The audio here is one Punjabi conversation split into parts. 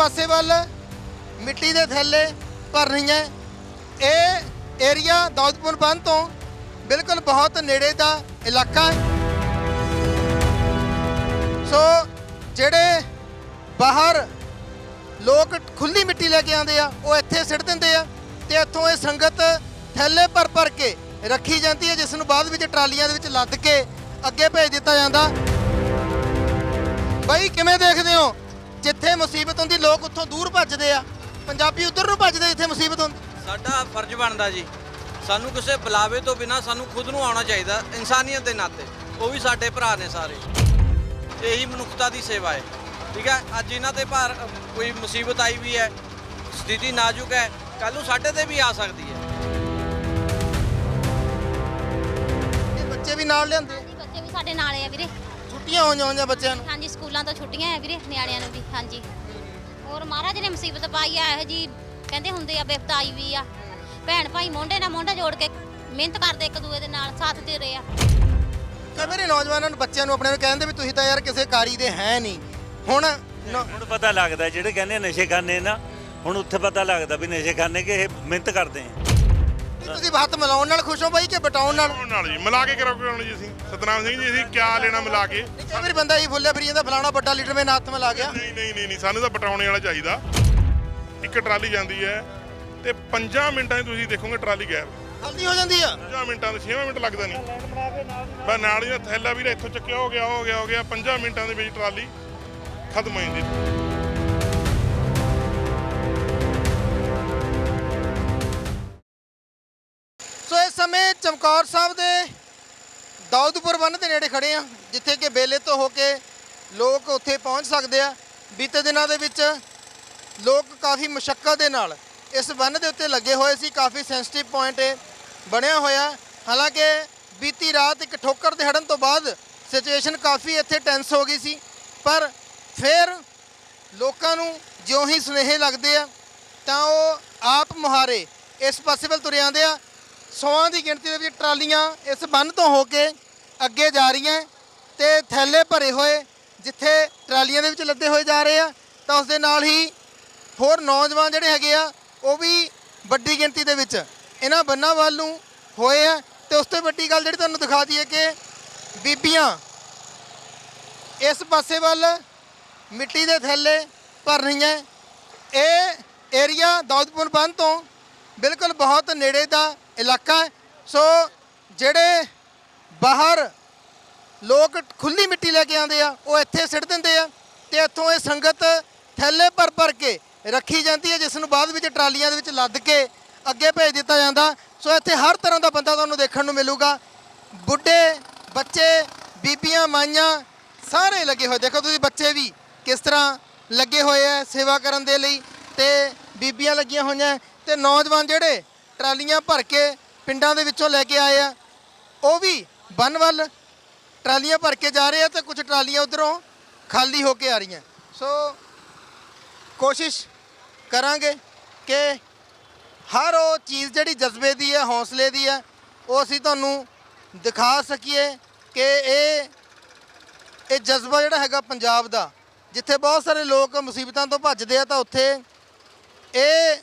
ਪਾਸੇ ਵੱਲ, ਮਿੱਟੀ ਦੇ ਥੈਲੇ ਹੈ ਇਹ ਏਰੀਆ ਦੌਦਪੁਰ ਬੰਦ ਤੋਂ ਬਿਲਕੁਲ ਬਹੁਤ ਨੇੜੇ ਦਾ ਇਲਾਕਾ ਹੈ। ਸੋ ਜਿਹੜੇ ਬਾਹਰ ਲੋਕ ਖੁੱਲੀ ਮਿੱਟੀ ਲੈ ਕੇ ਆਉਂਦੇ ਆ, ਉਹ ਇੱਥੇ ਸਿੱਟ ਦਿੰਦੇ ਆ ਤੇ ਇੱਥੋਂ ਇਹ ਸੰਗਤ ਥੈਲੇ ਭਰ ਭਰ ਕੇ ਰੱਖੀ ਜਾਂਦੀ ਹੈ, ਜਿਸ ਨੂੰ ਬਾਅਦ ਵਿੱਚ ਟਰਾਲੀਆਂ ਦੇ ਵਿੱਚ ਲੱਦ ਕੇ ਅੱਗੇ ਭੇਜ ਦਿੱਤਾ ਜਾਂਦਾ। ਬਾਈ, ਕਿਵੇਂ ਦੇਖਦੇ ਹੋ? ਜਿੱਥੇ ਮੁਸੀਬਤ ਹੁੰਦੀ ਲੋਕ ਉੱਥੋਂ ਦੂਰ ਭੱਜਦੇ ਆ। ਪੰਜਾਬੀ ਉਧਰ ਨੂੰ ਭੱਜਦੇ ਜਿੱਥੇ ਮੁਸੀਬਤ ਹੁੰਦੀ। ਸਾਡਾ ਫਰਜ਼ ਬਣਦਾ ਜੀ। ਸਾਨੂੰ ਕਿਸੇ ਬੁਲਾਵੇ ਤੋਂ ਬਿਨਾ ਸਾਨੂੰ ਖੁਦ ਨੂੰ ਆਉਣਾ ਚਾਹੀਦਾ ਇਨਸਾਨੀਅਤ ਦੇ ਨਾਤੇ। ਉਹ ਵੀ ਸਾਡੇ ਭਰਾ ਨੇ ਸਾਰੇ। ਇਹੀ ਮਨੁੱਖਤਾ ਦੀ ਸੇਵਾ ਹੈ। ਠੀਕ ਹੈ? ਅੱਜ ਇਹਨਾਂ ਤੇ ਭਾਰ ਕੋਈ ਮੁਸੀਬਤ ਆਈ ਵੀ ਹੈ ਸਥਿਤੀ ਨਾਜ਼ੁਕ ਹੈ ਕੱਲ ਨੂੰ ਸਾਡੇ ਤੇ ਵੀ ਆ ਸਕਦੀ ਹੈ। ਇਹ ਬੱਚੇ ਵੀ ਨਾਲ ਲਿਆਂਦੇ ਬੱਚੇ ਵੀ ਸਾਡੇ ਨਾਲ ਆ ਵੀਰੇ। ਛੁੱਟੀਆਂ ਹੋਈਆਂ ਹੋਈਆਂ ਬੱਚਿਆਂ ਨੂੰ। ਹਾਂਜੀ ਸਕੂਲਾਂ ਤੋਂ ਛੁੱਟੀਆਂ ਆ ਵੀਰੇ ਨਿਆਣਿਆਂ ਨੂੰ ਵੀ ਹਾਂਜੀ। ਹੋਰ ਮਹਾਰਾਜ ਨੇ ਮੁਸੀਬਤ ਪਾਈ ਆ ਇਹੋ ਜੀ ਕਹਿੰਦੇ ਹੁੰਦੇ ਆ ਬਿਪਤਾ ਆਈ ਵੀ ਆ। ਭੈਣ ਭਾਈ ਮੋਢੇ ਨਾਲ ਮੋਢਾ ਜੋੜ ਕੇ ਮਿਹਨਤ ਕਰਦੇ ਇੱਕ ਦੂਏ ਦੇ ਨਾਲ ਸਾਥ ਦੇ ਰਹੇ ਆ। ਕਈ ਵਾਰੀ ਨੌਜਵਾਨਾਂ ਨੂੰ ਬੱਚਿਆਂ ਨੂੰ ਆਪਣੇ ਨੂੰ ਕਹਿੰਦੇ ਵੀ ਤੁਸੀਂ ਤਾਂ ਯਾਰ ਕਿਸੇ ਕਾਰੀ ਦੇ ਹੈ ਨਹੀਂ। ਹੁਣ ਨ- ਹੁਣ ਪਤਾ ਲੱਗਦਾ ਜਿਹੜੇ ਕਹਿੰਦੇ ਨਸ਼ੇ ਕਰਨੇ ਨਾ ਹੁਣ ਉੱਥੇ ਪਤਾ ਲੱਗਦਾ ਵੀ ਨਸ਼ੇ ਕਰਨੇ ਕਿ ਇਹ ਮਿਹਨਤ ਕਰਦੇ ਆ। ਤੁਸੀਂ ਹੱਥ ਮਿਲਾਉਣ ਨਾਲ ਖੁਸ਼ ਹੋ ਬਾਈ ਕਿ ਬਟਾਉਣ ਨਾਲ? ਮਿਲਾਉਣ ਨਾਲ ਜੀ। ਮਿਲਾ ਕੇ ਕਰੋਗੇ ਹੁਣ ਜੀ ਅਸੀਂ। ਸਤਨਾਮ ਸਿੰਘ ਜੀ ਅਸੀਂ ਕਿਆ ਲੈਣਾ ਮਿਲਾ ਕੇ? ਕਈ ਵਾਰੀ ਬੰਦਾ ਇਹ ਭੁੱਲਿਆ ਫਿਰੀ ਜਾਂਦਾ ਫਲਾਣਾ ਵੱਡਾ ਲੀਡਰ ਮੇਰੇ ਹੱਥ ਮਿਲਾ ਗਿਆ। ਨਹੀਂ ਨਹੀਂ ਨਹੀਂ ਨਹੀਂ ਸਾਨੂੰ ਤਾਂ ਬਟਾਉਣੇ ਵਾਲਾ ਚਾਹੀਦਾ। ਇੱਕ ਟਰਾਲੀ ਜਾਂਦੀ ਹੈ ਤੇ 5 ਮਿੰਟਾਂ 'ਚ ਤੁਸੀਂ ਦੇਖੋਗੇ ਟਰਾਲੀ ਗਾਇਬ। ਹਲਦੀ ਹੋ ਜਾਂਦੀ ਆ। 5 ਮਿੰਟਾਂ ਦੇ 6 ਮਿੰਟ ਲੱਗਦਾ ਨਹੀਂ। ਬਸ ਨਾਲ ਹੀ ਦਾ ਥੈਲਾ ਵੀ ਇੱਥੋਂ ਚੱਕਿਆ ਹੋ ਗਿਆ ਹੋ ਗਿਆ ਹੋ ਗਿਆ। 5 ਮਿੰਟਾਂ ਦੇ ਵਿੱਚ ਟਰਾਲੀ ਖਤਮ ਹੋ ਜਾਂਦੀ। ਚਮਕੌਰ ਸਾਹਿਬ ਦੇ ਦਾਊਦਪੁਰ ਬੰਨ ਦੇ ਨੇੜੇ ਖੜੇ ਆ, ਜਿੱਥੇ ਕਿ ਬੇਲੇ ਤੋਂ ਹੋ ਕੇ ਲੋਕ ਉੱਥੇ ਪਹੁੰਚ ਸਕਦੇ ਆ। ਬੀਤੇ ਦਿਨਾਂ ਦੇ ਵਿੱਚ ਲੋਕ ਕਾਫੀ ਮੁਸ਼ਕਲ ਦੇ ਨਾਲ ਇਸ ਬੰਨ ਦੇ ਉੱਤੇ ਲੱਗੇ ਹੋਏ ਸੀ, ਕਾਫੀ ਸੈਂਸਿਟਿਵ ਪੁਆਇੰਟ ਬਣਿਆ ਹੋਇਆ। ਹਾਲਾਂਕਿ ਬੀਤੀ ਰਾਤ ਇੱਕ ਠੋਕਰ ਦੇ ਹੜਨ ਤੋਂ ਬਾਅਦ ਸਿਚੁਏਸ਼ਨ ਕਾਫੀ ਇੱਥੇ ਟੈਂਸ ਹੋ ਗਈ ਸੀ, ਪਰ ਫਿਰ ਲੋਕਾਂ ਨੂੰ ਜਿਉਂ ਹੀ ਸੁਨੇਹੇ ਲੱਗਦੇ ਆ, ਤਾਂ ਉਹ ਆਪ ਮੁਹਾਰੇ ਇਸ ਪਾਸੇ ਵੱਲ ਤੁਰੇ ਆਉਂਦੇ ਆ। ਸੌਆਂ ਦੀ ਗਿਣਤੀ ਦੇ ਵਿੱਚ ਟਰਾਲੀਆਂ ਇਸ ਬੰਨ ਤੋਂ ਹੋ ਕੇ ਅੱਗੇ ਜਾ ਰਹੀਆਂ ਤੇ ਥੈਲੇ ਭਰੇ ਹੋਏ ਜਿੱਥੇ ਟਰਾਲੀਆਂ ਦੇ ਵਿੱਚ ਲੱਦੇ ਹੋਏ ਜਾ ਰਹੇ ਆ, ਤਾਂ ਉਸ ਦੇ ਨਾਲ ਹੀ ਹੋਰ ਨੌਜਵਾਨ ਜਿਹੜੇ ਹੈਗੇ ਆ, ਉਹ ਵੀ ਵੱਡੀ ਗਿਣਤੀ ਦੇ ਵਿੱਚ ਇਹਨਾਂ ਬੰਨਾਂ ਵੱਲ ਨੂੰ ਹੋਏ ਆ। ਤੇ ਉਸ ਤੋਂ ਵੱਡੀ ਗੱਲ ਜਿਹੜੀ ਤੁਹਾਨੂੰ ਦਿਖਾ ਦਈਏ ਕਿ ਬੀਬੀਆਂ ਇਸ ਪਾਸੇ ਵੱਲ ਮਿੱਟੀ ਦੇ ਥੈਲੇ ਭਰ ਰਹੀਆਂ। ਇਹ ਏਰੀਆ ਦੌਦਪੁਰ ਬੰਨ ਤੋਂ ਬਿਲਕੁਲ ਬਹੁਤ ਨੇੜੇ ਦਾ ਇਲਾਕਾ ਹੈ। ਸੋ ਜਿਹੜੇ ਬਾਹਰ ਲੋਕ ਖੁੱਲੀ ਮਿੱਟੀ ਲੈ ਕੇ ਆਉਂਦੇ ਆ, ਉਹ ਇੱਥੇ ਸਿੱਟ ਦਿੰਦੇ ਆ ਤੇ ਇੱਥੋਂ ਇਹ ਸੰਗਤ ਥੈਲੇ ਭਰ ਭਰ ਕੇ ਰੱਖੀ ਜਾਂਦੀ ਹੈ, ਜਿਸ ਨੂੰ ਬਾਅਦ ਵਿੱਚ ਟਰਾਲੀਆਂ ਦੇ ਵਿੱਚ ਲੱਦ ਕੇ ਅੱਗੇ ਭੇਜ ਦਿੱਤਾ ਜਾਂਦਾ। ਸੋ ਇੱਥੇ ਹਰ ਤਰ੍ਹਾਂ ਦਾ ਬੰਦਾ ਤੁਹਾਨੂੰ ਦੇਖਣ ਨੂੰ ਮਿਲੂਗਾ। ਬੁੱਢੇ, ਬੱਚੇ, ਬੀਬੀਆਂ, ਮਾਈਆਂ, ਸਾਰੇ ਲੱਗੇ ਹੋਏ। ਦੇਖੋ ਤੁਸੀਂ ਬੱਚੇ ਵੀ ਕਿਸ ਤਰ੍ਹਾਂ ਲੱਗੇ ਹੋਏ ਆ ਸੇਵਾ ਕਰਨ ਦੇ ਲਈ ਤੇ ਬੀਬੀਆਂ ਲੱਗੀਆਂ ਹੋਈਆਂ ਤੇ ਨੌਜਵਾਨ ਜਿਹੜੇ ਟਰਾਲੀਆਂ ਭਰ ਕੇ ਪਿੰਡਾਂ ਦੇ ਵਿੱਚੋਂ ਲੈ ਕੇ ਆਏ ਆ। ਉਹ ਵੀ ਬੰਨ ਵੱਲ ਟਰਾਲੀਆਂ ਭਰ ਕੇ ਜਾ ਰਹੇ ਆ ਤੇ ਕੁਝ ਟਰਾਲੀਆਂ ਉਧਰੋਂ ਖਾਲੀ ਹੋ ਕੇ ਆ ਰਹੀਆਂ। ਸੋ ਕੋਸ਼ਿਸ਼ ਕਰਾਂਗੇ ਕਿ ਹਰ ਉਹ ਚੀਜ਼ ਜਿਹੜੀ ਜਜ਼ਬੇ ਦੀ ਹੈ, ਹੌਸਲੇ ਦੀ ਹੈ, ਉਹ ਅਸੀਂ ਤੁਹਾਨੂੰ ਦਿਖਾ ਸਕੀਏ ਕਿ ਇਹ ਇਹ ਜਜ਼ਬਾ ਜਿਹੜਾ ਹੈਗਾ ਪੰਜਾਬ ਦਾ, ਜਿੱਥੇ ਬਹੁਤ ਸਾਰੇ ਲੋਕ ਮੁਸੀਬਤਾਂ ਤੋਂ ਭੱਜਦੇ ਆ ਤਾਂ ਉੱਥੇ ਇਹ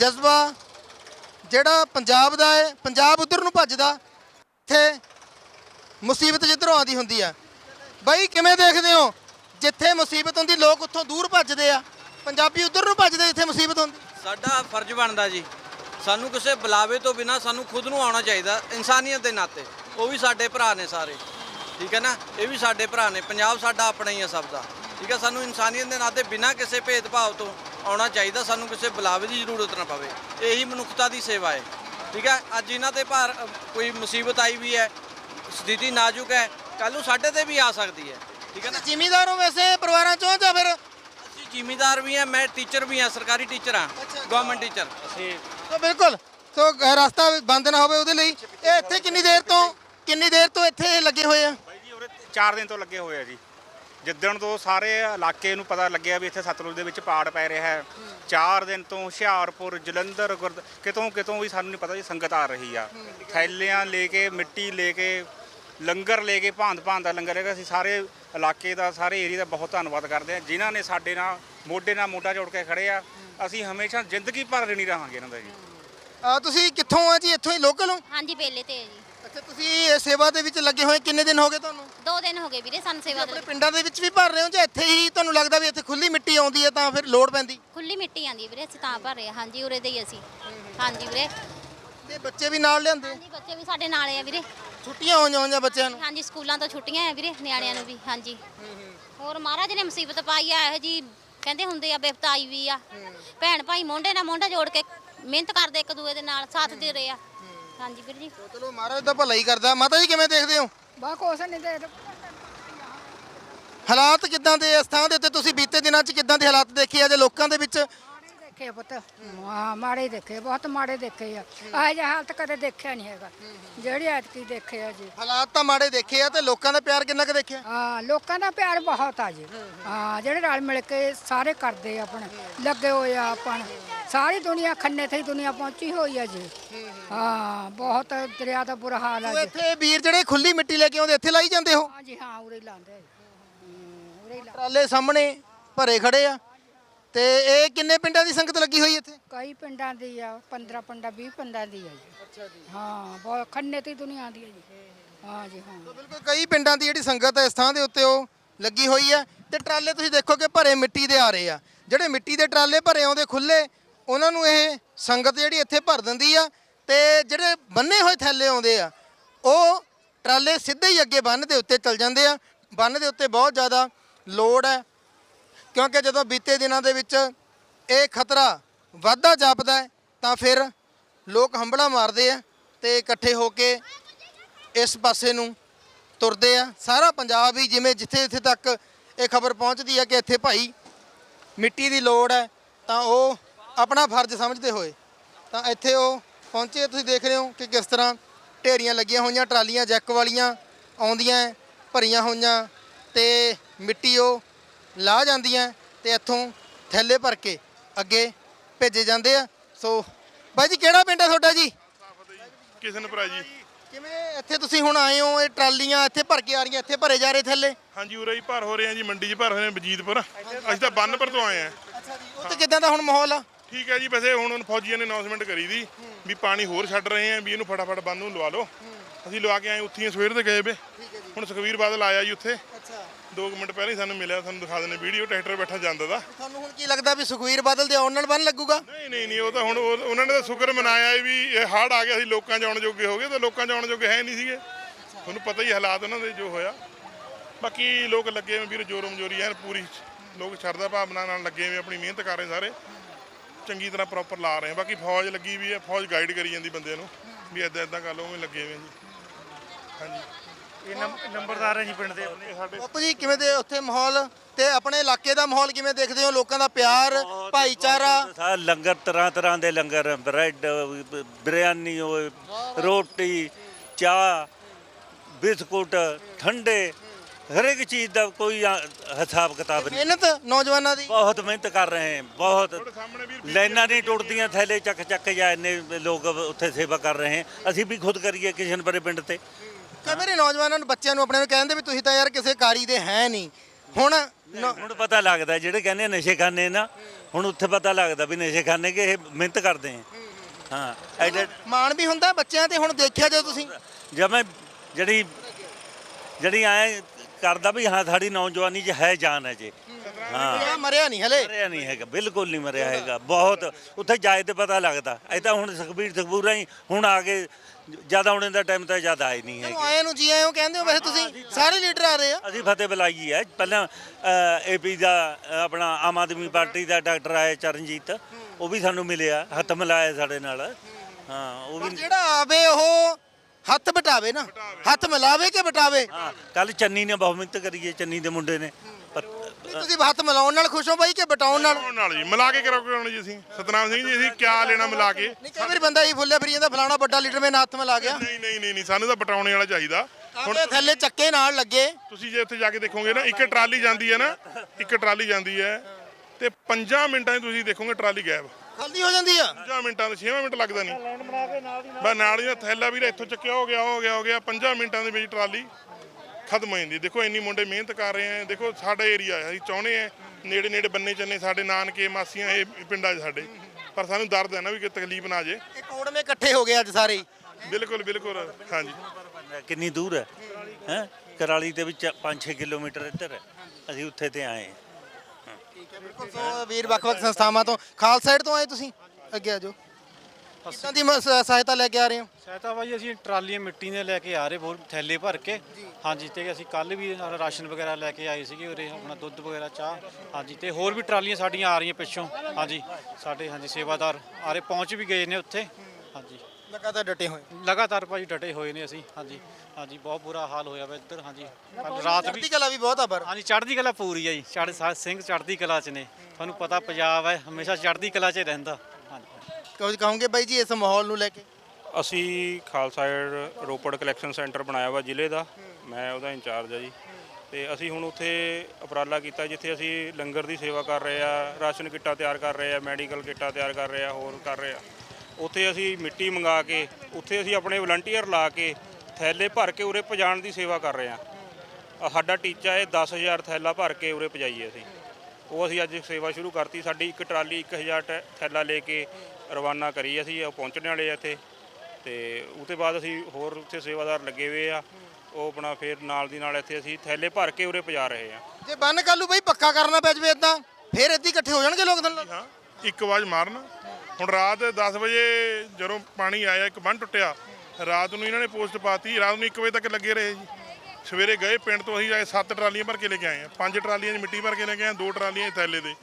ਜਜ਼ਬਾ ਜਿਹੜਾ ਪੰਜਾਬ ਦਾ ਹੈ, ਪੰਜਾਬ ਉਧਰ ਨੂੰ ਭੱਜਦਾ, ਇੱਥੇ ਮੁਸੀਬਤ ਜਿੱਧਰੋਂ ਆਉਂਦੀ ਹੁੰਦੀ ਆ। ਬਾਈ ਕਿਵੇਂ ਦੇਖਦੇ ਹੋ? ਜਿੱਥੇ ਮੁਸੀਬਤ ਹੁੰਦੀ, ਲੋਕ ਉੱਥੋਂ ਦੂਰ ਭੱਜਦੇ ਆ। ਪੰਜਾਬੀ ਉਧਰ ਨੂੰ ਭੱਜਦੇ ਜਿੱਥੇ ਮੁਸੀਬਤ ਹੁੰਦੀ। ਸਾਡਾ ਫਰਜ਼ ਬਣਦਾ ਜੀ। ਸਾਨੂੰ ਕਿਸੇ ਬੁਲਾਵੇ ਤੋਂ ਬਿਨਾ ਸਾਨੂੰ ਖੁਦ ਨੂੰ ਆਉਣਾ ਚਾਹੀਦਾ, ਇਨਸਾਨੀਅਤ ਦੇ ਨਾਤੇ। ਉਹ ਵੀ ਸਾਡੇ ਭਰਾ ਨੇ ਸਾਰੇ। ਠੀਕ ਹੈ ਨਾ? ਇਹ ਵੀ ਸਾਡੇ ਭਰਾ ਨੇ। ਪੰਜਾਬ ਸਾਡਾ ਆਪਣਾ ਹੀ ਹੈ ਸਭ ਦਾ। ਠੀਕ ਹੈ? ਸਾਨੂੰ ਇਨਸਾਨੀਅਤ ਦੇ ਨਾਤੇ ਬਿਨਾ ਕਿਸੇ ਭੇਦਭਾਵ ਤੋਂ ਆਉਣਾ ਚਾਹੀਦਾ ਸਾਨੂੰ ਕਿਸੇ ਬੁਲਾਵੇ ਦੀ ਜ਼ਰੂਰਤ ਨਾ ਪਵੇ। ਇਹੀ ਮਨੁੱਖਤਾ ਦੀ ਸੇਵਾ ਹੈ। ਠੀਕ ਹੈ? ਅੱਜ ਇਹਨਾਂ ਤੇ ਭਾਰ ਕੋਈ ਮੁਸੀਬਤ ਆਈ ਵੀ ਹੈ ਸਥਿਤੀ ਨਾਜ਼ੁਕ ਹੈ ਕੱਲ ਨੂੰ ਸਾਡੇ ਤੇ ਵੀ ਆ ਸਕਦੀ ਹੈ। ਠੀਕ ਹੈ ਨਾ? ਜ਼ਿਮੀਦਾਰ ਹੋ ਵੈਸੇ ਪਰਿਵਾਰਾਂ ਚੋਂ ਜਾਂ ਫਿਰ? ਅਸੀਂ ਜ਼ਿਮੀਂਦਾਰ ਵੀ ਹਾਂ ਮੈਂ ਟੀਚਰ ਵੀ ਹਾਂ ਸਰਕਾਰੀ ਟੀਚਰ ਹਾਂ ਗਵਰਨਮੈਂਟ ਟੀਚਰ। ਅਸੀਂ ਤਾਂ ਬਿਲਕੁਲ। ਸੋ ਰਸਤਾ ਬੰਦ ਨਾ ਹੋਵੇ ਉਹਦੇ ਲਈ। ਇਹ ਇੱਥੇ ਕਿੰਨੀ ਦੇਰ ਤੋਂ ਕਿੰਨੀ ਦੇਰ ਤੋਂ ਇੱਥੇ ਲੱਗੇ ਹੋਏ ਆ? ਬਾਈ ਜੀ ਉਰੇ 4 ਦਿਨ ਤੋਂ ਲੱਗੇ ਹੋਏ ਆ ਜੀ। ਜਿੱਦਣ ਤੋਂ ਸਾਰੇ ਇਲਾਕੇ ਨੂੰ ਪਤਾ ਲੱਗਿਆ ਵੀ ਇੱਥੇ ਸਤਲੁਜ ਦੇ ਵਿੱਚ ਪਾੜ ਪੈ ਰਿਹਾ ਹੈ 4 ਦਿਨ ਤੋਂ ਹੁਸ਼ਿਆਰਪੁਰ, ਜਲੰਧਰ, ਗੁਰਦ, ਕਿਤੋਂ ਕਿਤੋਂ ਵੀ ਸਾਨੂੰ ਨਹੀਂ ਪਤਾ ਜੀ, ਸੰਗਤ ਆ ਰਹੀ ਆ। ਥੈਲਿਆਂ ਲੈ ਕੇ, ਮਿੱਟੀ ਲੈ ਕੇ, ਲੰਗਰ ਲੈ ਕੇ, ਭਾਂਤ ਭਾਂਤ ਦਾ ਲੰਗਰ ਹੈਗਾ। ਅਸੀਂ ਸਾਰੇ ਇਲਾਕੇ ਦਾ, ਸਾਰੇ ਏਰੀਆ ਦਾ ਬਹੁਤ ਧੰਨਵਾਦ ਕਰਦੇ ਹਾਂ, ਜਿਨ੍ਹਾਂ ਨੇ ਸਾਡੇ ਨਾਲ, ਮੋਢੇ ਨਾਲ ਮੋਢਾ ਜੋੜ ਕੇ ਖੜੇ ਆ। ਅਸੀਂ ਹਮੇਸ਼ਾ ਜ਼ਿੰਦਗੀ ਭਰ ਰਣੀ ਰਹਾਂਗੇ ਇਹਨਾਂ ਦਾ ਜੀ। ਆ ਤੁਸੀਂ ਕਿੱਥੋਂ ਆ ਜੀ? ਇੱਥੋਂ ਹੀ ਲੋਕਲ ਹੋ? ਹਾਂਜੀ ਬੇਲੇ ਤੇ ਹੈ ਜੀ। ਅੱਛਾ ਤੁਸੀਂ ਇਹ ਸੇਵਾ ਦੇ ਵਿੱਚ ਲੱਗੇ ਹੋਏ ਕਿੰਨੇ ਦਿਨ ਹੋ ਗਏ ਤੁਹਾਨੂੰ? ਦੋ ਦਿਨ ਹੋ ਗਏ ਵੀਰੇ ਸਾਨੂੰ ਸੇਵਾ ਆਪਣੇ ਦੇ ਪਿੰਡਾਂ ਦੇ ਵਿੱਚ ਵੀ ਭਰ ਰਹੇ ਹੋ ਜਾਂ ਇੱਥੇ ਹੀ ਤੁਹਾਨੂੰ ਲੱਗਦਾ ਵੀ ਇੱਥੇ ਖੁੱਲੀ ਮਿੱਟੀ ਆਉਂਦੀ ਹੈ ਤਾਂ ਫਿਰ ਲੋੜ ਪੈਂਦੀ? ਖੁੱਲੀ ਮਿੱਟੀ ਆਂਦੀ ਵੀਰੇ ਅਸੀਂ ਤਾਂ ਭਰ ਰਹੇ ਹਾਂ। ਹਾਂਜੀ ਉਰੇ ਦੇ ਹੀ ਅਸੀਂ। ਹਾਂਜੀ ਵੀਰੇ। ਤੇ ਬੱਚੇ ਵੀ ਨਾਲ ਲਿਆਂਦੇ ਹਾਂਜੀ ਬੱਚੇ ਵੀ ਸਾਡੇ ਨਾਲ ਆ ਵੀਰੇ। ਛੁੱਟੀਆਂ ਹੋਈਆਂ ਹੋਈਆਂ ਬੱਚਿਆਂ ਨੂੰ? ਹਾਂਜੀ ਸਕੂਲਾਂ ਤੋਂ ਛੁੱਟੀਆਂ ਆ ਵੀਰੇ ਨਿਆਣਿਆਂ ਨੂੰ ਵੀ। ਹਾਂਜੀ। ਹੋਰ ਮਹਾਰਾਜ ਨੇ ਮੁਸੀਬਤ ਪਾਈ ਆ ਇਹੋ ਜੀ ਕਹਿੰਦੇ ਹੁੰਦੇ ਆ ਬਿਪਤਾ ਆਈ ਵੀ ਆ। ਭੈਣ ਭਾਈ ਮੋਢੇ ਨਾਲ ਮੋਢਾ ਜੋੜ ਕੇ ਮਿਹਨਤ ਕਰਦੇ ਇੱਕ ਦੂਏ ਦੇ ਨਾਲ ਸਾਥ ਦੇ ਰਹੇ ਆ। ਹਾਂਜੀ ਵੀਰ ਜੀ। ਚਲੋ ਮਹਾਰਾਜ ਦਾ ਭਲਾ ਹੀ ਕਰਦਾ। ਮਾਤਾ ਜੀ ਕਿਵੇਂ ਦੇਖਦੇ ਹੋ? ਬਾ ਕੁਛ ਨਹੀਂ ਦੇ ਹਾਲਾਤ ਕਿੱਦਾਂ ਦੇ ਇਸ ਥਾਂ ਦੇ ਉੱਤੇ ਤੁਸੀਂ ਬੀਤੇ ਦਿਨਾਂ 'ਚ ਕਿੱਦਾਂ ਦੇ ਹਾਲਾਤ ਦੇਖੇ ਆ? ਜੇ ਲੋਕਾਂ ਦੇ ਵਿੱਚ? ਦੇਖੇ ਪੁੱਤ। ਹਾਂ ਮਾੜੇ ਦੇਖੇ ਬਹੁਤ ਮਾੜੇ ਦੇਖੇ ਆ। ਆਹ ਜਿਹਾ ਹਾਲਤ ਕਦੇ ਦੇਖਿਆ ਨਹੀਂ ਹੈਗਾ। ਜਿਹੜੇ ਐਤਕੀ ਦੇਖੇ ਆ ਜੀ। ਹਾਲਾਤ ਤਾਂ ਮਾੜੇ ਦੇਖੇ ਆ ਤੇ ਲੋਕਾਂ ਦਾ ਪਿਆਰ ਕਿੰਨਾ ਕੁ ਦੇਖਿਆ? ਹਾਂ ਲੋਕਾਂ ਦਾ ਪਿਆਰ ਬਹੁਤ ਆ ਜੀ। ਹਾਂ ਜਿਹੜੇ ਰਲ ਮਿਲ ਕੇ ਸਾਰੇ ਕਰਦੇ ਆ ਆਪਣੇ। ਲੱਗੇ ਹੋਏ ਆ ਆਪਾਂ ਨੂੰ। ਸਾਰੀ ਦੁਨੀਆ ਖੰਨੇ ਤੇ ਹੀ ਦੁਨੀਆ ਪਹੁੰਚੀ ਹੋਈ ਆ ਜੀ। ਹਾਂ ਬਹੁਤ ਦਰਿਆ ਦਾ ਬੁਰਾ ਹਾਲ ਤੋ ਜੀ। ਇੱਥੇ ਵੀਰ ਜਿਹੜੇ ਖੁੱਲੀ ਮਿੱਟੀ ਲੈ ਕੇ ਆਉਂਦੇ ਇੱਥੇ ਲਾਈ ਜਾਂਦੇ ਹੋ ਹਾਂ ਜੀ ਹਾਂ ਉਰੇ ਹੀ ਲਾਉਂਦੇ। ਆ ਜੀ। ਹੂੰ, ਉਰੇ ਹੀ ਲਾ ਟਰਾਲੇ ਸਾਹਮਣੇ ਭਰੇ ਖੜੇ ਆ। ਤੇ ਇਹ ਕਿੰਨੇ ਪਿੰਡਾਂ ਦੀ ਸੰਗਤ ਲੱਗੀ ਹੋਈ ਇੱਥੇ? ਕਈ ਪਿੰਡਾਂ ਦੀ ਆ 15 ਪਿੰਡਾਂ 20 ਪਿੰਡਾਂ ਦੀ ਆ ਜੀ। ਅੱਛਾ ਜੀ ਹਾਂ ਬਹੁਤ ਖੰਨੇ ਤੇ ਹੀ ਦੁਨੀਆ ਦੀ ਆ ਜੀ। ਹਾਂ ਜੀ ਹਾਂ। ਬਿਲਕੁਲ ਕਈ ਪਿੰਡਾਂ ਦੀ ਜਿਹੜੀ ਸੰਗਤ ਹੈ ਇਸ ਥਾਂ ਦੇ ਉੱਤੇ ਉਹ ਲੱਗੀ ਹੋਈ ਹੈ। ਤੇ ਟਰਾਲੇ ਤੁਸੀਂ ਦੇਖੋ ਕਿ ਭਰੇ ਮਿੱਟੀ ਦੇ ਆ ਰਹੇ ਆ। ਜਿਹੜੇ ਮਿੱਟੀ ਦੇ ਟਰਾਲੇ ਭਰੇ ਆਉਂਦੇ ਖੁੱਲੇ ਉਹਨਾਂ ਨੂੰ ਇਹ ਸੰਗਤ ਜਿਹੜੀ ਇੱਥੇ ਭਰ ਦਿੰਦੀ ਆ ਤੇ ਜਿਹੜੇ ਬੰਨੇ ਹੋਏ ਥੈਲੇ ਆਉਂਦੇ ਆ, ਉਹ ਟਰਾਲੇ ਸਿੱਧੇ ਹੀ ਅੱਗੇ ਬੰਨ ਦੇ ਉੱਤੇ ਚੱਲ ਜਾਂਦੇ ਆ। ਬੰਨ ਦੇ ਉੱਤੇ ਬਹੁਤ ਜ਼ਿਆਦਾ ਲੋਡ ਹੈ, ਕਿਉਂਕਿ ਜਦੋਂ ਬੀਤੇ ਦਿਨਾਂ ਦੇ ਵਿੱਚ ਇਹ ਖਤਰਾ ਵਾਧਾ ਜਾਪਦਾ ਤਾਂ ਫਿਰ ਲੋਕ ਹੰਬੜਾ ਮਾਰਦੇ ਆ ਤੇ ਇਕੱਠੇ ਹੋ ਕੇ ਇਸ ਪਾਸੇ ਨੂੰ ਤੁਰਦੇ ਆ। ਸਾਰਾ ਪੰਜਾਬ ਹੀ ਜਿਵੇਂ ਜਿੱਥੇ ਜਿੱਥੇ ਤੱਕ ਇਹ ਖਬਰ ਪਹੁੰਚਦੀ ਹੈ ਕਿ ਇੱਥੇ ਭਾਈ ਮਿੱਟੀ ਦੀ ਲੋੜ ਹੈ, ਤਾਂ ਉਹ ਆਪਣਾ ਫਰਜ਼ ਸਮਝਦੇ ਹੋਏ। ਤਾਂ ਇੱਥੇ ਉਹ ਪਹੁੰਚੇ ਤੁਸੀਂ ਦੇਖ ਰਹੇ ਹੋ ਕਿ ਕਿਸ ਤਰ੍ਹਾਂ ਢੇਰੀਆਂ ਲੱਗੀਆਂ ਹੋਈਆਂ ਟਰਾਲੀਆਂ ਜੈਕ ਵਾਲੀਆਂ ਆਉਂਦੀਆਂ ਹੈ, ਭਰੀਆਂ ਹੋਈਆਂ ਤੇ ਮਿੱਟੀ ਉਹ ਲਾ ਜਾਂਦੀਆਂ ਤੇ ਇੱਥੋਂ ਥੈਲੇ ਭਰ ਕੇ ਅੱਗੇ ਭੇਜੇ ਜਾਂਦੇ ਆ। ਸੋ ਬਾਈ ਜੀ ਕਿਹੜਾ ਪਿੰਡ ਹੈ ਤੁਹਾਡਾ ਜੀ? ਕਿਸ਼ਨ ਭਰਾ ਜੀ। ਕਿਵੇਂ ਇੱਥੇ ਤੁਸੀਂ ਹੁਣ ਆਏ ਹੋ ਇਹ ਟਰਾਲੀਆਂ ਇੱਥੇ ਭਰ ਕੇ ਆ ਰਹੀਆਂ ਇੱਥੇ ਭਰੇ ਜਾ ਰਹੇ ਥੱਲੇ? ਹਾਂਜੀ ਉਰੇ ਹੀ ਭਰ ਹੋ ਰਹੇ ਆ ਜੀ ਮੰਡੀ 'ਚ ਭਰ ਹੋਏ ਨੇ ਬਜੀਤਪੁਰ ਅਸੀਂ ਤਾਂ ਬੰਨਪੁਰ ਤੋਂ ਆਏ ਆ। ਅੱਛਾ ਜੀ ਉੱਥੇ ਕਿਦਾਂ ਦਾ ਹੁਣ ਮਾਹੌਲ ਆ? ਠੀਕ ਹੈ ਜੀ ਵੈਸੇ ਹੁਣ ਹੁਣ ਫੌਜੀਆਂ ਨੇ ਅਨਾਉਂਸਮੈਂਟ ਕਰੀ ਦੀ ਵੀ ਪਾਣੀ ਹੋਰ ਛੱਡ ਰਹੇ ਆ ਵੀ ਇਹਨੂੰ ਫਟਾਫਟ ਬੰਨ ਨੂੰ ਲਵਾ ਲਓ। ਅਸੀਂ ਲਵਾ ਕੇ ਆਏ ਉੱਥੀਆਂ ਸਵੇਰ ਦੇ ਗਏ ਵੇ ਹੁਣ ਸੁਖਵੀਰ ਬਾਦਲ ਆਇਆ ਜੀ ਉੱਥੇ। ਅੱਛਾ। 2 ਮਿੰਟ ਪਹਿਲਾਂ ਹੀ ਸਾਨੂੰ ਮਿਲਿਆ ਤੁਹਾਨੂੰ ਦਿਖਾ ਦਿੰਦੇ ਵੀਡੀਓ ਟਰੈਕਟਰ ਬੈਠਾ ਜਾਂਦਾ ਦਾ। ਤੁਹਾਨੂੰ ਹੁਣ ਕੀ ਲੱਗਦਾ ਵੀ ਸੁਖਵੀਰ ਬਾਦਲ ਦੇ ਆਉਣ ਨਾਲ ਬੰਨ ਲੱਗੂਗਾ? ਨਹੀਂ ਨਹੀਂ ਨਹੀਂ ਉਹ ਤਾਂ ਹੁਣ ਉਹ- ਉਹਨਾਂ ਨੇ ਤਾਂ ਸ਼ੁਕਰ ਮਨਾਇਆ ਹੈ ਵੀ ਇਹ ਹੜ ਆ ਗਿਆ ਸੀ ਲੋਕਾਂ 'ਚ ਆਉਣ ਜੋਗੇ ਹੋ ਗਏ ਤਾਂ ਲੋਕਾਂ 'ਚ ਆਉਣ ਜੋਗੇ ਹੈ ਨਹੀਂ ਸੀਗੇ। ਤੁਹਾਨੂੰ ਪਤਾ ਹੀ ਹਾਲਾਤ ਉਹਨਾਂ ਦੇ ਜੋ ਹੋਇਆ। ਬਾਕੀ ਲੋਕ ਲੱਗੇ ਹੋਏ ਵੀਰ ਜੋਰੋ ਮਜੋਰੀ ਐਨ ਪੂਰੀ ਲੋਕ ਸ਼ਰਧਾ ਭਾਵਨਾ ਨਾਲ ਲੱਗੇ ਹੋਏ ਆਪਣੀ ਮਿਹਨਤ ਕਰ ਰਹੇ ਸਾਰੇ। ਚੰਗੀ ਤਰ੍ਹਾਂ ਪ੍ਰੋਪਰ ਲਾ ਰਹੇ ਆ ਬਾਕੀ ਫੌਜ ਲੱਗੀ ਵੀ ਹੈ ਫੌਜ ਗਾਈਡ ਕਰੀ ਜਾਂਦੀ ਬੰਦੇ ਨੂੰ ਵੀ ਇਦਾਂ ਇਦਾਂ ਕਰ ਲਓ ਉਵੇਂ ਲੱਗੇ ਹੋਏ ਆ ਜੀ। ਹਾਂਜੀ। ਇਹ ਨੰਬਰਦਾਰ ਹੈ ਜੀ ਪਿੰਡ ਦੇ ਇਹ ਸਾਡੇ ਬਾਪੂ ਜੀ ਕਿਵੇਂ ਦੇ ਉੱਥੇ ਮਾਹੌਲ ਤੇ ਆਪਣੇ ਇਲਾਕੇ ਦਾ ਮਾਹੌਲ ਕਿਵੇਂ ਦੇਖਦੇ ਹੋ? ਲੋਕਾਂ ਦਾ ਪਿਆਰ ਭਾਈਚਾਰਾ? ਲੰਗਰ ਤਰ੍ਹਾਂ ਤਰ੍ਹਾਂ ਦੇ ਲੰਗਰ ਬ੍ਰੈਡ ਬਿਰਿਆਨੀ ਹੋਏ ਰੋਟੀ ਚਾਹ ਬਿਸਕੁਟ ਠੰਡੇ ਹਰ ਇੱਕ ਚੀਜ਼ ਦਾ ਕੋਈ ਆ- ਹਿਸਾਬ ਕਿਤਾਬ ਨਹੀਂ। ਮਿਹਨਤ ਨੌਜਵਾਨਾਂ ਦੀ। ਬਹੁਤ ਮਿਹਨਤ ਕਰ ਰਹੇ ਹਨ ਬਹੁਤ ਲਾਈਨਾਂ ਨਹੀਂ ਟੁੱਟਦੀਆਂ ਥੈਲੇ ਚੱਕ ਚੱਕ ਜਾ ਇੰਨੇ ਲੋਕ ਉੱਥੇ ਸੇਵਾ ਕਰ ਰਹੇ ਹਨ ਅਸੀਂ ਵੀ ਖੁਦ ਕਰੀਏ ਕਿਸ਼ਨਪੁਰੇ ਪਿੰਡ ਤੇ। ਕਈ ਵਾਰੀ ਨੌਜਵਾਨਾਂ ਨੂੰ ਬੱਚਿਆਂ ਨੂੰ ਆਪਣੇ ਨੂੰ ਕਹਿੰਦੇ ਵੀ ਤੁਸੀਂ ਤਾਂ ਯਾਰ ਕਿਸੇ ਕਾਰੀ ਦੇ ਹੈ ਨਹੀਂ। ਹੁਣ ਨ- ਹੁਣ ਪਤਾ ਲੱਗਦਾ ਜਿਹੜੇ ਕਹਿੰਦੇ ਨਸ਼ੇ ਖਾਨੇ ਨਾ ਹੁਣ ਉੱਥੇ ਪਤਾ ਲੱਗਦਾ ਵੀ ਨਸ਼ੇ ਖਾਨੇ ਕਿ ਇਹ ਮਿਹਨਤ ਕਰਦੇ ਆ ਹਾਂ ਐਡੇ ਮਾਣ ਵੀ ਹੁੰਦਾ ਬੱਚਿਆਂ ਤੇ ਹੁਣ ਦੇਖਿਆ ਜਦੋਂ ਤੁਸੀਂ। ਜਦ ਮੈਂ ਜਿਹੜੀ ਜਿਹੜੀ ਐ ਕਰਦਾ ਵੀ ਹਾਂ ਸਾਡੀ ਨੌਜਵਾਨੀ 'ਚ ਹੈ ਜਾਨ ਹੈ ਜੇ। ਹਾਂ। ਮਰਿਆ ਨਹੀਂ ਹਲੇ। ਮਰਿਆ ਨਹੀਂ ਹੈਗਾ ਬਿਲਕੁਲ ਨਹੀਂ ਮਰਿਆ ਹੈਗਾ। ਬਹੁਤ ਉੱਥੇ ਜਾਏ ਤੇ ਪਤਾ ਲੱਗਦਾ। ਇਹ ਤਾਂ ਹੁਣ ਸੁਖਬੀਰ ਸੁਖਬੂਰਾ ਹੀ ਹੁਣ ਆ ਕੇ ਜ਼ਿਆਦਾ ਆਉਣੇ ਦਾ ਟਾਈਮ ਤਾਂ ਜ਼ਿਆਦਾ ਆਏ ਨਹੀਂ ਹੈਗੇ। ਆਏ ਨੂੰ ਜੀ ਆਏ ਹੋ ਕਹਿੰਦੇ ਹੋ ਵੈਸੇ ਤੁਸੀਂ ਸਾਰੇ ਲੀਡਰ ਆ ਰਹੇ ਆ। ਅਸੀਂ ਫਤਿਹ ਬੁਲਾਈ ਹੈ। ਪਹਿਲਾਂ ਏਪੀ ਦਾ ਆਪਣਾ ਆਮ ਆਦਮੀ ਪਾਰਟੀ ਦਾ ਡਾਕਟਰ ਆਏ ਚਰਨਜੀਤ। ਉਹ ਵੀ ਸਾਨੂੰ ਮਿਲਿਆ ਹੱਥ ਮਿਲਾਇਆ ਸਾਡੇ ਨਾਲ। ਹਾਂ ਉਹ ਵੀ ਜਿਹੜਾ ਆਵੇ ਉਹ ਹੱਥ ਬਟਾਵੇ ਨਾ। ਹੱਥ ਮਿਲਾਵੇ ਕਿ ਬਟਾਵੇ ਹਾਂ ਕੱਲ ਚੰਨੀ ਨੇ ਬਹੁਤ ਮਿਹਨਤ ਕਰੀ ਹੈ ਚੰਨੀ ਦੇ ਮੁੰਡੇ ਨੇ। ਪਰ ਤੁਸੀਂ ਹੱਥ ਮਿਲਾਉਣ ਨਾਲ ਖੁਸ਼ ਹੋ ਬਾਈ ਕਿ ਬਟਾਉਣ ਨਾਲ? ਨਾਲ ਜੀ ਮਿਲਾ ਕੇ ਕਰੋਗੇ ਹੁਣ ਜੀ ਅਸੀਂ? ਸਤਨਾਮ ਸਿੰਘ ਜੀ ਅਸੀਂ ਕਿਆ ਲੈਣਾ ਮਿਲਾ ਕੇ? ਨਹੀਂ ਕਈ ਵਾਰੀ ਬੰਦਾ ਹੀ ਫੁੱਲੇ ਫਰੀ ਜਾਂਦਾ ਫਲਾਣਾ ਵੱਡਾ ਲੀਡਰ ਮੇਰੇ ਹੱਥ ਮਿਲਾ ਗਿਆ। ਨਹੀਂ ਨਹੀਂ ਨਹੀਂ ਨਹੀਂ ਸਾਨੂੰ ਤਾਂ ਪਟਾਉਣੇ ਵਾਲਾ ਚਾਹੀਦਾ। ਹੁਣ ਥੱਲੇ ਚੱਕੇ ਨਾਲ ਲੱਗੇ? ਤੁਸੀਂ ਜੇ ਉੱਥੇ ਜਾ ਕੇ ਦੇਖੋਗੇ ਨਾ ਇੱਕ ਟਰਾਲੀ ਜਾਂਦੀ ਹੈ ਨਾ ਇੱਕ ਟਰਾਲੀ ਜਾਂਦੀ ਹੈ ਤੇ 5 ਮਿੰਟਾਂ 'ਚ ਤੁਸੀਂ ਦੇਖੋਗੇ ਟਰਾਲੀ ਗਾਇਬ। ਖਾਲੀ ਹੋ ਜਾਂਦੀ ਆ? 5 ਮਿੰਟਾਂ ਦੇ 6 ਮਿੰਟ ਲੱਗਦਾ ਨਹੀਂ। ਬਸ ਨਾਲ ਹੀ ਨਾ ਥੈਲਾ ਵੀ ਇੱਥੋਂ ਚੱਕਿਆ ਹੋ ਗਿਆ ਹੋ ਗਿਆ ਹੋ ਗਿਆ। 5 ਮਿੰਟਾਂ ਦੇ ਵਿੱਚ ਟਰਾਲੀ ਖਤਮ ਹੋ ਜਾਂਦੀ। ਦੇਖੋ ਇੰਨੀ ਮੁੰਡੇ ਮਿਹਨਤ ਕਰ ਰਹੇ ਆ। ਦੇਖੋ ਸਾਡਾ ਏਰੀਆ ਅਸੀਂ ਚਾਹੁੰਦੇ ਆ ਨੇੜੇ ਨੇੜੇ ਬੰਨੇ ਚੰਨੇ ਸਾਡੇ ਨਾਨਕੇ ਮਾਸੀਆਂ ਇਹ ਪਿੰਡਾਂ 'ਚ ਸਾਡੇ। ਪਰ ਸਾਨੂੰ ਦਰਦ ਹੈ ਨਾ ਵੀ ਕਿ ਤਕਲੀਫ ਨਾ ਆ ਜੇ। ਇਹ ਕੋੜਵੇਂ ਇਕੱਠੇ ਹੋ ਗਏ ਅੱਜ ਸਾਰੇ ਹੀ। ਬਿਲਕੁਲ ਬਿਲਕੁਲ ਹਾਂਜੀ। ਕਿੰਨੀ ਦੂਰ ਹੈ? ਹੈ? ਕਰਾਲੀ ਦੇ ਵਿੱਚ 5-6 ਕਿਲੋਮੀਟਰ ਇੱਧਰ ਹੈ। ਅਸੀਂ ਉੱਥੇ ਤੇ ਆਏ ਹਾਂ। ਬਿਲਕੁਲ ਸੋ ਵੀਰ ਵੱਖ-ਵੱਖ ਸੰਸਥਾਵਾਂ ਤੋਂ ਖਾਲਸਾ ਸਾਈਡ ਤੋਂ ਆਏ ਤੁਸੀਂ? ਅੱਗੇ ਆ ਜਾਓ। ਕਿੱਦਾਂ ਦੀ ਮ- ਸ- ਸਹਾਇਤਾ ਲੈ ਕੇ ਆ ਰਹੇ ਹੋ? ਸਹਾਇਤਾ ਭਾਈ ਅਸੀਂ ਟਰਾਲੀਆਂ ਮਿੱਟੀ ਦੇ ਲੈ ਕੇ ਆ ਰਹੇ ਬਹੁਤ ਥੈਲੇ ਭਰ ਕੇ। ਹਾਂਜੀ ਤੇ ਅਸੀਂ ਕੱਲ ਵੀ ਰਾਸ਼ਨ ਵਗੈਰਾ ਲੈ ਕੇ ਆਏ ਸੀਗੇ ਉਰੇ ਆਪਣਾ ਦੁੱਧ ਵਗੈਰਾ ਚਾਹ। ਹਾਂਜੀ ਤੇ ਹੋਰ ਵੀ ਟਰਾਲੀਆਂ ਸਾਡੀਆਂ ਆ ਰਹੀਆਂ ਪਿੱਛੋਂ। ਹਾਂਜੀ ਸਾਡੇ ਹਾਂਜੀ ਸੇਵਾਦਾਰ ਆਰੇ ਪਹੁੰਚ ਵੀ ਗਏ ਨੇ ਉੱਥੇ। ਹਾਂਜੀ। ਲਗਾਤਾਰ ਡਟੇ ਹੋਏ? ਲਗਾਤਾਰ ਭਾਈ ਡਟੇ ਹੋਏ ਨੇ ਅਸੀਂ ਹਾਂਜੀ। ਹਾਂਜੀ ਬਹੁਤ ਬੁਰਾ ਹਾਲ ਹੋਇਆ ਵਾ ਇੱਧਰ ਹਾਂਜੀ। ਰਾਤ ਵੀ ਚੜ੍ਹਦੀ ਕਲਾ ਵੀ ਬਹੁਤ ਆ ਪਰ। ਹਾਂਜੀ ਚੜ੍ਹਦੀ ਕਲਾ ਪੂਰੀ ਆ ਜੀ। ਚੜ੍ਹ ਸਾਹਿਬ ਸਿੰਘ ਚੜ੍ਹਦੀ ਕਲਾ ਚ ਨੇ। ਤੁਹਾਨੂੰ ਪਤਾ ਪੰਜਾਬ ਹੈ ਹਮੇਸ਼ਾ ਚੜ੍ਹਦੀ ਕਲਾ 'ਚ ਹੀ ਰਹਿੰਦਾ। ਹਾਂਜੀ। ਕੁਝ ਕਹੋਗੇ ਬਾਈ ਜੀ ਇਸ ਮਾਹੌਲ ਨੂੰ ਲੈ ਕੇ? ਅਸੀਂ Khalsa aid Ropar collection centre ਬਣਾਇਆ ਵਾ ਜ਼ਿਲ੍ਹੇ ਦਾ। ਮੈਂ ਉਹਦਾ ਇੰਚਾਰਜ ਆ ਜੀ। ਤੇ ਅਸੀਂ ਹੁਣ ਉੱਥੇ ਉਪਰਾਲਾ ਕੀਤਾ ਜਿੱਥੇ ਅਸੀਂ ਲੰਗਰ ਦੀ ਸੇਵਾ ਕਰ ਰਹੇ ਆ ਰਾਸ਼ਨ ਕਿੱਟਾਂ ਤਿਆਰ ਕਰ ਰਹੇ ਆ ਮੈਡੀਕਲ ਕਿੱਟਾਂ ਤਿਆਰ ਕਰ ਰਹੇ ਆ ਹੋਰ ਕਰ ਰਹੇ ਆ। ਉੱਥੇ ਅਸੀਂ ਮਿੱਟੀ ਮੰਗਾ ਕੇ ਉੱਥੇ ਅਸੀਂ ਆਪਣੇ ਵਲੰਟੀਅਰ ਲਾ ਕੇ ਥੈਲੇ ਭਰ ਕੇ ਉਰੇ ਪਜਾਣ ਦੀ ਸੇਵਾ ਕਰ ਰਹੇ ਆ ਆਹ ਸਾਡਾ ਟੀਚਾ ਹੈ 10000 ਥੈਲਾ ਭਰ ਕੇ ਉਰੇ ਪਜਾਈਏ ਅਸੀਂ। ਉਹ ਅਸੀਂ ਅੱਜ ਸੇਵਾ ਸ਼ੁਰੂ ਕਰਤੀ ਸਾਡੀ ਇੱਕ ਟਰਾਲੀ 1000 ਟੈ- ਥੈਲਾ ਲੈ ਕੇ ਰਵਾਨਾ ਕਰੀ ਅਸੀਂ ਉਹ ਪਹੁੰਚਣ ਵਾਲੇ ਆ ਇੱਥੇ। ਤੇ ਉਹ ਤੋਂ ਬਾਅਦ ਅਸੀਂ ਹੋਰ ਉੱਥੇ ਸੇਵਾਦਾਰ ਲੱਗੇ ਹੋਏ ਆ। ਉਹ ਆਪਣਾ ਫੇਰ ਨਾਲ ਦੀ ਨਾਲ ਇੱਥੇ ਅਸੀਂ ਥੈਲੇ ਭਰ ਕੇ ਉਰੇ ਪਜਾ ਰਹੇ ਆ ਜੇ ਬੰਨ ਕੱਲੂ ਬਈ ਪੱਕਾ ਕਰਨਾ ਪੈ ਜਵੇ ਇਦਾਂ ਫੇਰ ਇੱਦਾਂ ਹੀ ਇਕੱਠੇ ਹੋ ਜਾਣਗੇ ਲੋਕ? ਹਾਂ ਇੱਕ ਆਵਾਜ਼ ਮਾਰਨ। ਹੁਣ ਰਾਤ 10 ਵਜੇ ਜਦੋਂ ਪਾਣੀ ਆਇਆ, ਇੱਕ ਬੰਨ ਟੁੱਟਿਆ। ਰਾਤ ਨੂੰ ਇਹਨਾਂ ਨੇ ਪੋਸਟ ਪਾਤੀ, ਰਾਤ ਨੂੰ 1 ਵਜੇ ਤੱਕ ਲੱਗੇ ਰਹੇ ਜੀ। ਸਵੇਰੇ ਗਏ, ਪਿੰਡ ਤੋਂ ਅਸੀਂ ਆਏ, ਸੱਤ ਟਰਾਲੀਆਂ ਭਰ ਕੇ ਲੈ ਕੇ ਆਏ ਆ। ਪੰਜ ਟਰਾਲੀਆਂ 'ਚ ਮਿੱਟੀ ਭਰ ਕੇ ਲੈ ਕੇ ਆਏ, ਦੋ ਟਰਾਲੀਆਂ 'ਚ ਥੈਲੇ ਦੇ।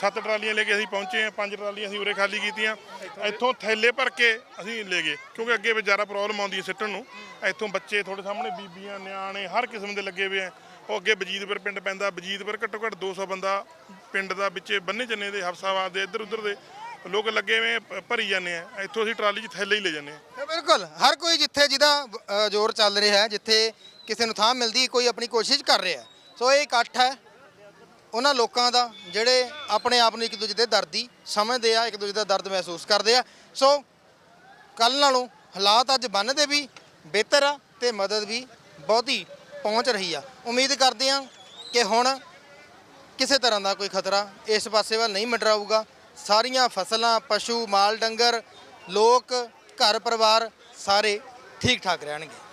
ਸੱਤ ਟਰਾਲੀਆਂ ਲੈ ਕੇ ਅਸੀਂ ਪਹੁੰਚੇ ਆ, ਪੰਜ ਟਰਾਲੀਆਂ ਅਸੀਂ ਉਰੇ ਖਾਲੀ ਕੀਤੀਆਂ। ਇੱਥੋਂ ਥੈਲੇ ਭਰ ਕੇ ਅਸੀਂ ਲੈ ਗਏ, ਕਿਉਂਕਿ ਅੱਗੇ ਵਿਚਾਰਾ ਪ੍ਰੋਬਲਮ ਆਉਂਦੀ ਹੈ ਸਿੱਟਣ ਨੂੰ। ਇੱਥੋਂ ਬੱਚੇ ਤੁਹਾਡੇ ਸਾਹਮਣੇ, ਬੀਬੀਆਂ, ਨਿਆਣੇ, ਹਰ ਕਿਸਮ ਦੇ ਲੱਗੇ ਹੋਏ ਆ। ਉਹ ਅੱਗੇ ਬਜੀਦਪੁਰ ਪਿੰਡ ਪੈਂਦਾ, ਬਜੀਦਪੁਰ ਘੱਟੋ ਘੱਟ 200 ਬੰਦਾ ਪਿੰਡ ਦਾ ਵਿੱਚੇ ਬੰਨੇ ਜੰਨੇ ਦੇ, ਹਫਸਾਬਾਦ ਦੇ ਇੱਧਰ ਉੱਧਰ ਦੇ। ਲੋਕ ਲੱਗੇ ਹੋਏ ਭਰੀ ਜਾਂਦੇ ਆ। ਇੱਥੋਂ ਅਸੀਂ ਟਰਾਲੀ 'ਚ ਥੈਲੇ ਹੀ ਲੈ ਜਾਂਦੇ ਆ। ਬਿਲਕੁਲ, ਹਰ ਕੋਈ ਜਿੱਥੇ ਜਿਹਦਾ ਜ਼ੋਰ ਚੱਲ ਰਿਹਾ ਹੈ, ਜਿੱਥੇ ਕਿਸੇ ਨੂੰ ਥਾਂ ਮਿਲਦੀ, ਕੋਈ ਆਪਣੀ ਕੋਸ਼ਿਸ਼ ਕਰ ਰਿਹਾ ਸੋ ਇਹ ਇਕੱਠ ਹੈ। ਉਹਨਾਂ ਲੋਕਾਂ ਦਾ, ਜਿਹੜੇ ਆਪਣੇ ਆਪ ਨੂੰ ਇੱਕ ਦੂਜੇ ਦੇ ਦਰਦੀ ਸਮਝਦੇ ਆ, ਇੱਕ ਦੂਜੇ ਦਾ ਦਰਦ ਮਹਿਸੂਸ ਕਰਦੇ ਆ। ਸੋ ਕੱਲ ਨਾਲੋਂ ਹਾਲਾਤ ਅੱਜ ਬੰਨਦੇ ਵੀ ਬਿਹਤਰ ਆ ਤੇ ਮਦਦ ਵੀ ਬਹੁਤੀ ਪਹੁੰਚ ਰਹੀ ਆ। ਉਮੀਦ ਕਰਦੇ ਆ ਕਿ ਹੁਣ ਕਿਸੇ ਤਰ੍ਹਾਂ ਦਾ ਕੋਈ ਖਤਰਾ ਇਸ ਪਾਸੇ ਵੱਲ ਨਹੀਂ ਮੰਡਰਾਊਗਾ। ਸਾਰੀਆਂ ਫਸਲਾਂ ਪਸ਼ੂ ਮਾਲ ਡੰਗਰ ਲੋਕ ਘਰ ਪਰਿਵਾਰ ਸਾਰੇ ਠੀਕ ਠਾਕ ਰਹਿਣਗੇ।